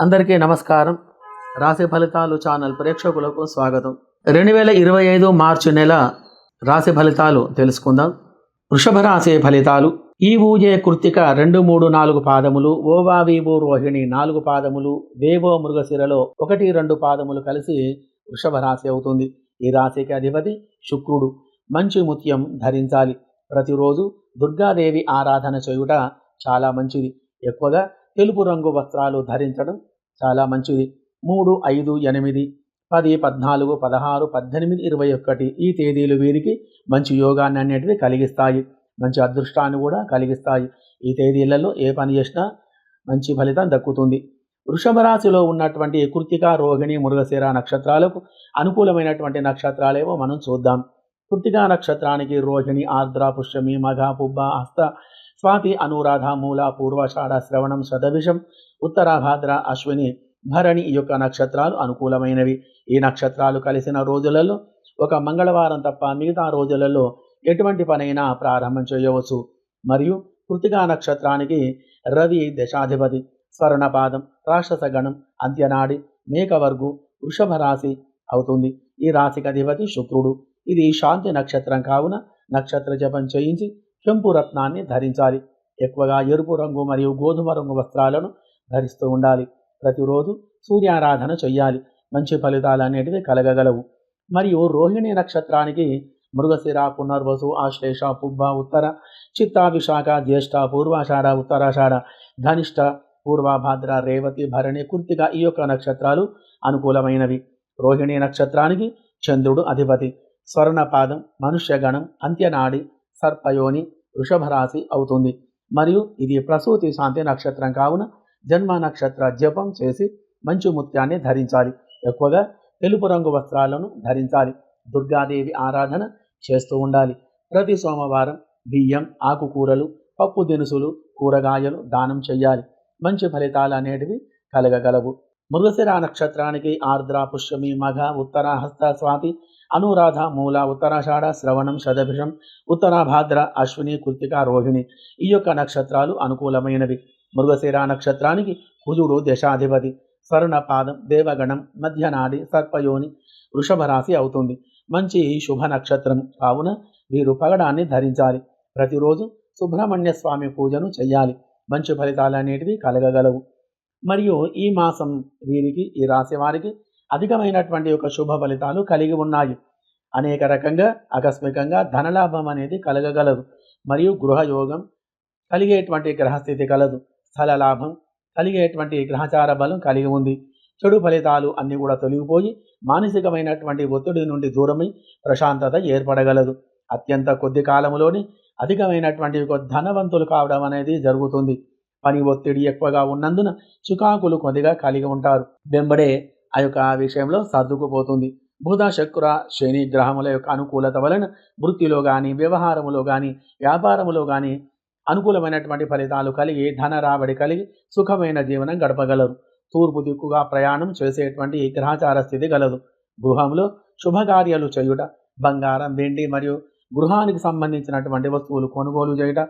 అందరికీ నమస్కారం. రాశి ఫలితాలు ఛానల్ ప్రేక్షకులకు స్వాగతం. రెండు వేల ఇరవై ఐదు మార్చి నెల రాశి ఫలితాలు తెలుసుకుందాం. వృషభ రాశి ఫలితాలు. ఈ ఊజే కృత్తిక రెండు మూడు నాలుగు పాదములు ఓవా వీవో రోహిణి నాలుగు పాదములు వేవో మృగశిరలో ఒకటి రెండు పాదములు కలిసి వృషభ రాశి అవుతుంది. ఈ రాశికి అధిపతి శుక్రుడు. మంచి ముత్యం ధరించాలి. ప్రతిరోజు దుర్గాదేవి ఆరాధన చేయుట చాలా మంచిది. ఎక్కువగా తెలుపు రంగు వస్త్రాలు ధరించడం చాలా మంచిది. మూడు ఐదు ఎనిమిది పది పద్నాలుగు పదహారు పద్దెనిమిది ఇరవై ఒకటి ఈ తేదీలు వీరికి మంచి యోగాన్ని అనేటివి కలిగిస్తాయి. మంచి అదృష్టాన్ని కూడా కలిగిస్తాయి. ఈ తేదీలలో ఏ పని చేసినా మంచి ఫలితం దక్కుతుంది. వృషభ రాశిలో ఉన్నటువంటి కృతిక రోహిణి మృగశిర నక్షత్రాలకు అనుకూలమైనటువంటి నక్షత్రాలేవో మనం చూద్దాం. కృతికా నక్షత్రానికి రోహిణి ఆర్ద్ర పుష్యమి మఘ పుబ్బ హస్త స్వాతి అనురాధ మూల పూర్వాషాఢ శ్రవణం శతభిషం ఉత్తరాభాద్ర అశ్విని భరణి ఈ యొక్క నక్షత్రాలు అనుకూలమైనవి. ఈ నక్షత్రాలు కలిసిన రోజులలో ఒక మంగళవారం తప్ప మిగతా రోజులలో ఎటువంటి పనైనా ప్రారంభం చేయవచ్చు. మరియు కృతికా నక్షత్రానికి రవి దశాధిపతి స్వర్ణపాదం రాక్షసగణం అంత్యనాడి మేకవర్గు వృషభ రాశి అవుతుంది. ఈ రాశికి అధిపతి శుక్రుడు. ఇది శాంతి నక్షత్రం కావున నక్షత్ర జపం చేయించి చెంపు రత్నాన్ని ధరించాలి. ఎక్కువగా ఎరుపు రంగు మరియు గోధుమ రంగు వస్త్రాలను ధరిస్తూ ఉండాలి. ప్రతిరోజు సూర్యారాధన చెయ్యాలి. మంచి ఫలితాలు అనేటివి కలగగలవు. మరియు రోహిణి నక్షత్రానికి మృగశిర పునర్వసు ఆశ్లేష పుబ్బ ఉత్తర చిత్తా విశాఖ జ్యేష్ఠ పూర్వాషాఢ ఉత్తరాషాఢ ధనిష్ట పూర్వభాద్ర రేవతి భరణి కృతిక ఈ యొక్క నక్షత్రాలు అనుకూలమైనవి. రోహిణి నక్షత్రానికి చంద్రుడు అధిపతి. స్వర్ణపాదం మనుష్యగణం అంత్యనాడి సర్పయోని వృషభ రాశి అవుతుంది. మరియు ఇది ప్రసూతి శాంతి నక్షత్రం కావున జన్మ నక్షత్ర జపం చేసి మంచి ముత్యాన్ని ధరించాలి. ఎక్కువగా తెలుపు రంగు వస్త్రాలను ధరించాలి. దుర్గాదేవి ఆరాధన చేస్తూ ఉండాలి. ప్రతి సోమవారం బియ్యం ఆకుకూరలు పప్పు దినుసులు కూరగాయలు దానం చేయాలి మంచి ఫలితాలు అనేటివి కలగగలవు. మృగశిర నక్షత్రానికి ఆర్ద్ర పుష్యమి మఘ ఉత్తర హస్త స్వాతి అనురాధ మూల ఉత్తరాషాఢ శ్రవణం శతభిషం ఉత్తరాభాద్ర అశ్విని కృతిక రోహిణి ఈ యొక్క నక్షత్రాలు అనుకూలమైనవి. మృగశిర నక్షత్రానికి కుజుడు దశాధిపతి స్వర్ణపాదం దేవగణం మధ్యనాడి సర్పయోని వృషభ రాశి అవుతుంది. మంచి శుభ నక్షత్రం. కావున వీరు పగడాన్ని ధరించాలి. ప్రతిరోజు సుబ్రహ్మణ్య స్వామి పూజను చెయ్యాలి. మంచి ఫలితాలు అనేటివి కలగగలవు. మరియు ఈ మాసం వీరికి ఈ రాశి వారికి అధికమైనటువంటి యొక్క శుభ ఫలితాలు కలిగి ఉన్నాయి. అనేక రకంగా ఆకస్మికంగా ధనలాభం అనేది కలగగలదు. మరియు గృహయోగం కలిగేటువంటి గ్రహస్థితి కలదు. స్థల లాభం కలిగేటువంటి గ్రహచార బలం కలిగి ఉంది. చెడు ఫలితాలు అన్నీ కూడా తొలగిపోయి మానసికమైనటువంటి ఒత్తిడి నుండి దూరమై ప్రశాంతత ఏర్పడగలదు. అత్యంత కొద్ది కాలంలోనే అధికమైనటువంటి ఒక ధనవంతులు కావడం అనేది జరుగుతుంది. పని ఒత్తిడి ఎక్కువగా ఉన్నందున చికాకులు కొద్దిగా కలిగి ఉంటారు. వెంబడే ఆ యొక్క విషయంలో సర్దుకుపోతుంది. బుధ శక్ర శని గ్రహముల యొక్క అనుకూలత వలన వృత్తిలో కానీ వ్యవహారములో కానీ వ్యాపారములో కానీ అనుకూలమైనటువంటి ఫలితాలు కలిగి ధన రాబడి కలిగి సుఖమైన జీవనం గడపగలరు. తూర్పు దిక్కుగా ప్రయాణం చేసేటువంటి గ్రహచార స్థితి గలదు. గృహంలో శుభకార్యాలు చేయుట బంగారం వెండి మరియు గృహానికి సంబంధించినటువంటి వస్తువులు కొనుగోలు చేయుట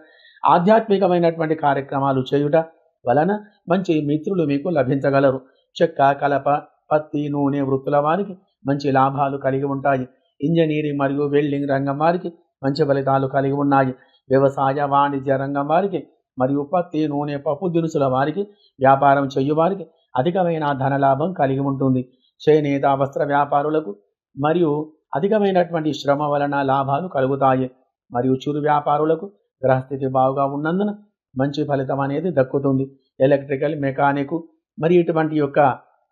ఆధ్యాత్మికమైనటువంటి కార్యక్రమాలు చేయుట వలన మంచి మిత్రులు మీకు లభించగలరు. చెక్క కలప పత్తి నూనె వృత్తుల వారికి మంచి లాభాలు కలిగి ఉంటాయి. ఇంజనీరింగ్ మరియు వెల్డింగ్ రంగం వారికి మంచి ఫలితాలు కలిగి ఉన్నాయి. వ్యవసాయ వాణిజ్య రంగం వారికి మరియు పత్తి నూనె పప్పు దినుసుల వారికి వ్యాపారం చేయు వారికి అధికమైన ధనలాభం కలిగి ఉంటుంది. చేనేత వస్త్ర వ్యాపారులకు మరియు అధికమైనటువంటి శ్రమ వలన లాభాలు కలుగుతాయి. మరియు చిరు వ్యాపారులకు గ్రహస్థితి బాగుగా ఉన్నందున మంచి ఫలితం అనేది దక్కుతుంది. ఎలక్ట్రికల్ మెకానిక్ మరి ఇటువంటి యొక్క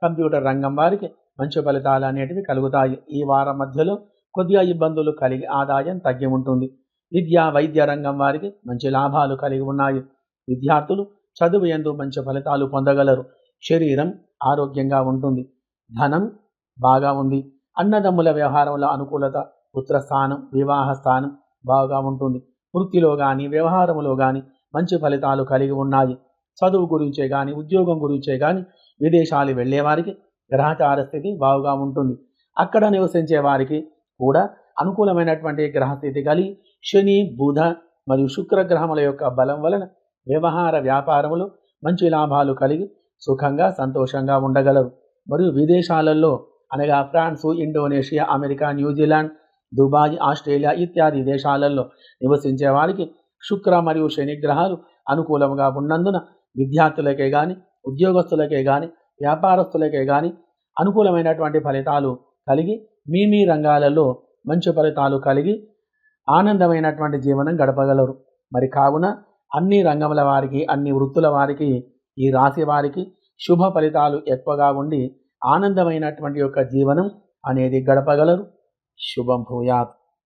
కంప్యూటర్ రంగం వారికి మంచి ఫలితాలు అనేటివి కలుగుతాయి. ఈ వారం మధ్యలో కొద్దిగా ఇబ్బందులు కలిగి ఆదాయం తగ్గి ఉంటుంది. విద్యా వైద్య రంగం వారికి మంచి లాభాలు కలిగి ఉన్నాయి. విద్యార్థులు చదువు ఎందు మంచి ఫలితాలు పొందగలరు. శరీరం ఆరోగ్యంగా ఉంటుంది. ధనం బాగా ఉంది. అన్నదమ్ముల వ్యవహారంలో అనుకూలత పుత్రస్థానం వివాహ స్థానం బాగా ఉంటుంది. వృత్తిలో కానీ వ్యవహారంలో కానీ మంచి ఫలితాలు కలిగి ఉన్నాయి. చదువు గురించే కానీ ఉద్యోగం గురించే కానీ విదేశాలు వెళ్ళేవారికి గ్రహచార స్థితి బాగుగా ఉంటుంది. అక్కడ నివసించే వారికి కూడా అనుకూలమైనటువంటి గ్రహస్థితి కలిగి శని బుధ మరియు శుక్ర గ్రహముల యొక్క బలం వలన వ్యవహార వ్యాపారములు మంచి లాభాలు కలిగి సుఖంగా సంతోషంగా ఉండగలరు. మరియు విదేశాలలో అనగా France Indonesia America New Zealand Dubai Australia ఇత్యాది దేశాలలో నివసించే వారికి శుక్ర మరియు శని గ్రహాలు అనుకూలంగా ఉన్నందున విద్యార్థులకే కానీ ఉద్యోగస్తులకే కానీ వ్యాపారస్తులకే కానీ అనుకూలమైనటువంటి ఫలితాలు కలిగి మీ మీ రంగాలలో మంచి ఫలితాలు కలిగి ఆనందమైనటువంటి జీవనం గడపగలరు. మరి కావున అన్ని రంగముల వారికి అన్ని వృత్తుల వారికి ఈ రాశి వారికి శుభ ఫలితాలు ఎక్కువగా ఉండి ఆనందమైనటువంటి యొక్క జీవనం అనేది గడపగలరు. శుభం భూయాత్.